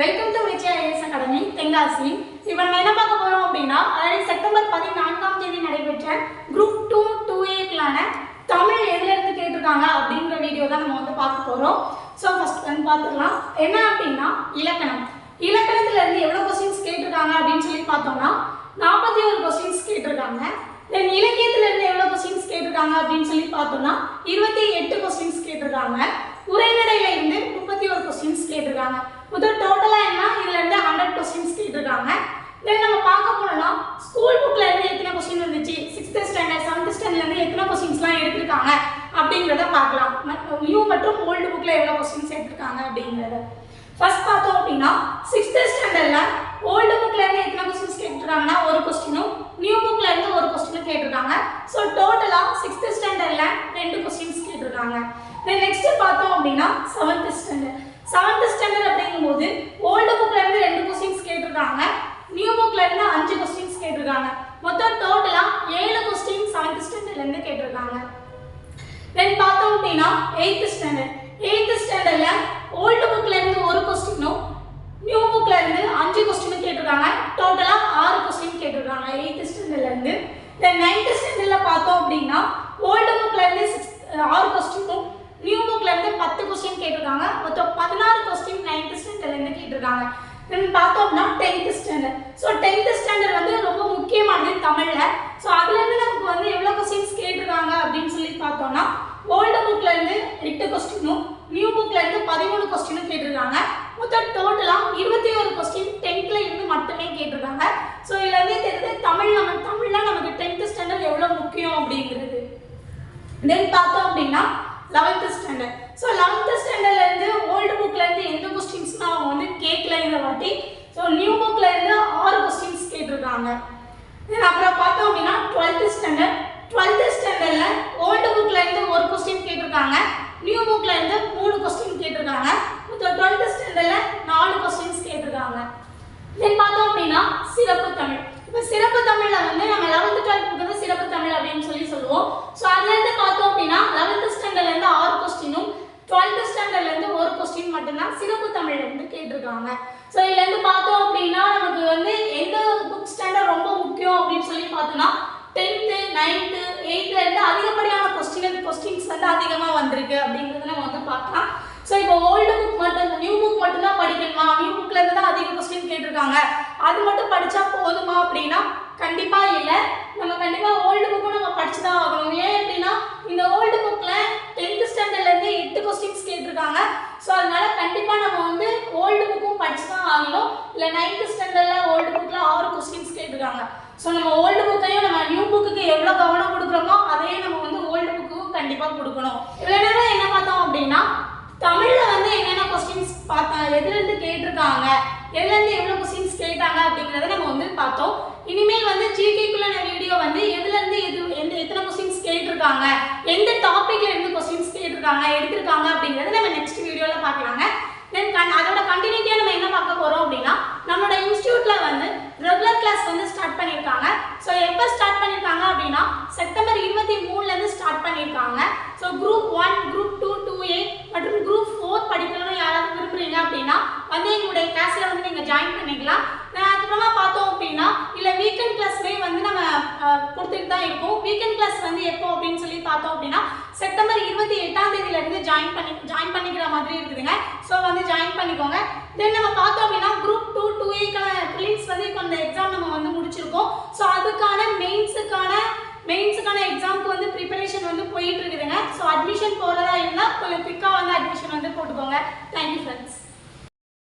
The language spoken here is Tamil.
Welcome to Vijay IAS academy Tenkasi இப்போ நம்ம என்ன பார்க்க போகிறோம் அப்படின்னா அதாவது செப்டம்பர் பதினான்காம் தேதி நடைபெற்ற குரூப் டூ டூ ஏக்கான தமிழ் எதுலேருந்து கேட்டிருக்காங்க அப்படிங்கிற வீடியோ தான் நம்ம வந்து பார்க்க போகிறோம் ஸோ ஃபஸ்ட் வந்து பார்த்துக்கலாம். என்ன அப்படின்னா இலக்கணம். இலக்கணத்துலேருந்து எவ்வளோ கொஸ்டின்ஸ் கேட்டிருக்காங்க அப்படின்னு சொல்லி பார்த்தோம்னா நாற்பத்தி ஒரு கொஸ்டின்ஸ் கேட்டிருக்காங்க தென் இலக்கியத்துலேருந்து எவ்வளோ கொஸ்டின்ஸ் கேட்டிருக்காங்க அப்படின்னு சொல்லி பார்த்தோம்னா இருபத்தி எட்டு கொஸ்டின்ஸ் கேட்டிருக்காங்க. உரைநடையில இருந்து முப்பத்தி ஒரு கொஸ்டின்ஸ் கேட்டிருக்காங்க. முதல் டோட்டலாக என்ன? இதுல இருந்து ஹண்ட்ரட் கொஸ்டின்ஸ் கேட்டிருக்காங்க. தென் நம்ம பார்க்க போனோம்னா ஸ்கூல் புக்ல இருந்து எத்தனை கொஸ்டின் இருந்துச்சு? சிக்ஸ்த் ஸ்டாண்டர்ட் செவன்த் ஸ்டாண்டர்ட்ல இருந்து எத்தனை கொஸ்டின்ஸ்லாம் எடுத்திருக்காங்க? அப்படிங்கிறத பார்க்கலாம். நியூ மற்றும் ஓல்டு புக்ல எவ்வளோ கொஸ்டின்ஸ் எடுத்திருக்காங்க அப்படிங்கிறத. ஃபர்ஸ்ட் பார்த்தோம் அப்படின்னா சிக்ஸ்த் ஸ்டாண்டர்ட்ல ஓல்டு புக்ல இருந்து எத்தனை கொஸ்டின்ஸ் கேட்டிருக்காங்கன்னா ஒரு கொஸ்டினும் நியூ புக்ல இருந்து ஒரு கொஸ்டினும் கேட்டிருக்காங்க. ஸோ டோட்டலா சிக்ஸ்த் ஸ்டாண்டர்ட்ல ரெண்டு கொஸ்டின்ஸ் கேட்டிருக்காங்க. தென் நெக்ஸ்ட் பார்த்தோம் அப்படின்னா செவன்த் ஸ்டாண்டர்ட் செவன்த் ஸ்டாண்டர்ட் அப்படிங்கும்போது ஓல்டு புக்ல இருந்து ரெண்டு கொஸ்டின்ஸ் கேட்டிருக்காங்க. நியூ புக்ல இருந்து அஞ்சு கொஸ்டின்ஸ் கேட்டிருக்காங்க. மொத்தம் டோட்டலா ஏழு கொஸ்டின் செவன்த் ஸ்டாண்டர்ட்ல இருந்து கேட்டிருக்காங்க. தென் பார்த்தோம் அப்படின்னா எயித்து ஸ்டாண்டர்ட் எயித்து ஸ்டாண்டர்ட்ல ஓல்டு புக்ல இருந்து ஒரு கொஸ்டினும் நியூ புக்ல இருந்து அஞ்சு கொஸ்டினும் கேட்டிருக்காங்க. டோட்டலா ஆறு கொஸ்டின் கேட்டிருக்காங்க எயித்து ஸ்டாண்டர்ட்ல இருந்து. தென் நைன்த் ஸ்டாண்டர்ட்ல பார்த்தோம் அப்படின்னா ஓல்டு புக்ல இருந்து ஆறு கொஸ்டினும் நியூ புக்ல இருந்து பத்து கொஸ்டின் கேட்டிருக்காங்க. மொத்தம் பதினாறு கொஸ்டின் நைன்த் ஸ்டாண்டர்ட்ல இருந்து கேட்டிருக்காங்க. தென் அப்படின்னா tenth standard so tenth standard வந்து ரொம்ப முக்கியமானது தமிழ்ல. ஸோ அதுல இருந்து நமக்கு வந்து எவ்வளோ கொஸ்டின்ஸ் கேட்டிருக்காங்க அப்படின்னு சொல்லி பார்த்தோம்னா ஓல்டு புக்ல இருந்து எட்டு கொஸ்டினும் நியூ புக்ல இருந்து பதிமூணு கொஸ்டினும் கேட்டிருக்காங்க. மொத்தம் டோட்டலா இருபத்தி ஒரு கொஸ்டின் டென்த்ல இருந்து மட்டுமே கேட்டிருக்காங்க. ஸோ இதுல இருந்து தெரியுது தமிழ் நம்ம தமிழ்ல நமக்கு டென்த் ஸ்டாண்டர்ட் எவ்வளோ முக்கியம் அப்படிங்கிறது. தென் பார்த்தோம் அப்படின்னா லெவன்த் ஸ்டாண்டர்ட் ஸோ லெவன்த் ஸ்டாண்டர்ட்ல இருந்து ஓல்டு புக்ல இருந்து எந்த கொஸ்டின்ஸ்னா அவங்க வந்து கேட்கல இந்த வாட்டி? ஸோ நியூ புக்ல இருந்து ஆறு கொஸ்டின்ஸ் கேட்டிருக்காங்க. அப்புறம் பார்த்தோம் அப்படின்னா டுவெல்த் ஸ்டாண்டர்ட் டுவெல்த் ஸ்டாண்டர்ட்ல ஓல்டு புக்ல இருந்து ஒரு கொஸ்டின் கேட்டிருக்காங்க நியூ புக்ல இருந்து மூணு கொஸ்டின் கேட்டிருக்காங்க மொத்தம் டுவெல்த் ஸ்டாண்டர்ட்ல நாலு கொஸ்டின்ஸ் கேட்டிருக்காங்க தென் பார்த்தோம் அப்படின்னா சிறப்பு தமிழ் இப்போ சிறப்பு தமிழ்ல வந்து நம்ம லெவன்த் டுவெல்த் வந்து சிறப்பு தமிழ் அப்படின்னு சொல்லி சொல்லுவோம் ஸோ அதுல இருந்து பார்த்தோம் அப்படின்னா லெவன்த் ஸ்டாண்டர்ட்ல இருந்து ஆறு கொஸ்டினும் டுவெல்த் ஸ்டாண்டர்ட்ல இருந்து ஒரு கொஸ்டின் மட்டும்தான் சிறப்பு தமிழ்ல இருந்து கேட்டிருக்காங்க. ஸோ இதுல இருந்து பார்த்தோம் அப்படின்னா நமக்கு வந்து எந்த புக் ஸ்டாண்டர்ட் ரொம்ப முக்கியம் அப்படின்னு சொல்லி பார்த்தோம்னா டென்த்து நைன்த்து எயித்துல இருந்து அதிகப்படியான கொஸ்டின் கொஸ்டின்ஸ் வந்து அதிகமாக வந்திருக்கு அப்படிங்கிறது நம்ம வந்து பார்க்கலாம். ஸோ இப்போ ஓல்டு புக் மட்டும் இந்த நியூ புக் மட்டும் தான் படிக்கணுமா நியூ புக்ல இருந்து தான் அதிக கொஸ்டின் கேட்டிருக்காங்க. அது மட்டும் படிச்சா போதுமா அப்படின்னா கண்டிப்பா இல்லை. நம்ம கண்டிப்பா ஓல்டு புக்கும் நம்ம படிச்சு தான் ஆகணும். ஏன் அப்படின்னா இந்த ஓல்டு புக்ல டென்த் ஸ்டாண்டர்ட்ல இருந்து எட்டு கொஸ்டின்ஸ் கேட்டிருக்காங்க ஸோ அதனால கண்டிப்பா நம்ம வந்து ஓல்டு புக்கும் படிச்சு தான் ஆகணும் இல்லை நைன்த் ஸ்டாண்டர்ட்ல ஓல்டு புக்ல ஆறு கொஸ்டின்ஸ் கேட்டிருக்காங்க. ஸோ நம்ம ஓல்டு புக்கையும் நம்ம நியூ புக்குக்கு எவ்வளோ கவனம் கொடுக்குறோமோ அதையே நம்ம வந்து ஓல்டு புக்குக்கும் கண்டிப்பாக கொடுக்கணும். இவ்வளோ நேரம் என்ன பார்த்தோம் அப்படின்னா தமிழ்ல வந்து என்னென்ன கொஸ்டின்ஸ் பார்த்தா எதுலேருந்து கேட்டிருக்காங்க எதுலேருந்து எவ்வளோ கொஸ்டின்ஸ் கேட்டாங்க அப்படிங்கிறத நம்ம வந்து பார்த்தோம். இனிமேல் வந்து ஜிகேக்குள்ளான வீடியோ வந்து எதுலேருந்து எது எந்த எத்தனை கொஸ்டின்ஸ் கேட்டிருக்காங்க எந்த டாப்பிக்ல இருந்து கொஸ்டின்ஸ் கேட்டிருக்காங்க எடுத்திருக்காங்க அப்படிங்கிறத நம்ம நெக்ஸ்ட் வீடியோவில் பார்க்கலாங்க தென் கண் அதோட கண்டினியூட்டியாக நம்ம என்ன பார்க்க போகிறோம் அப்படின்னா நம்மளோட இன்ஸ்டியூட்ல வந்து ரெகுலர் கிளாஸ் வந்து ஸ்டார்ட் பண்ணியிருக்காங்க ஸோ எப்போ ஸ்டார்ட் பண்ணியிருக்காங்க அப்படின்னா செப்டம்பர் இருபத்தி மூணுலேருந்து ஸ்டார்ட் பண்ணியிருக்காங்க so group one group two two A மற்றும் குரூப் ஃபோர் படிக்கணும்னு யாராவது விரும்புறீங்க அப்படின்னா வந்து எங்களுடைய கிளாஸில் வந்து நீங்கள் ஜாயின் பண்ணிக்கலாம் நான் அதுக்கப்புறமா பார்த்தோம் அப்படின்னா இல்லை வீக்கெண்ட் கிளாஸ்லேயே வந்து நம்ம அஹ், கொடுத்துட்டு தான் இருக்கும். வீக்கெண்ட் கிளாஸ் வந்து எப்போ அப்படின்னு சொல்லி பார்த்தோம் அப்படின்னா செப்டம்பர் இருபத்தி எட்டாம் தேதியிலேருந்து ஜாயின் பண்ணி ஜாயின் பண்ணிக்கிற மாதிரி இருக்குதுங்க. ஸோ வந்து ஜாயின் பண்ணிக்கோங்க. தென் நம்ம பார்த்தோம் அப்படின்னா குரூப் டூ டூ ஏக்கான ப்ரிலிம்ஸ் வந்து இப்போ அந்த எக்ஸாம் நம்ம வந்து முடிச்சிருக்கோம். ஸோ அதுக்கான மெயின்ஸுக்கான மெயின்ஸுக்கான எக்ஸாம்க்கு வந்து ப்ரிப்பரேஷன் வந்து போயிட்டு இருக்குதுங்க. ஸோ அட்மிஷன் போகிறதா இருந்தால் கொஞ்சம் குயிக்காக வந்து அட்மிஷன் வந்து போட்டுக்கோங்க. Thank you friends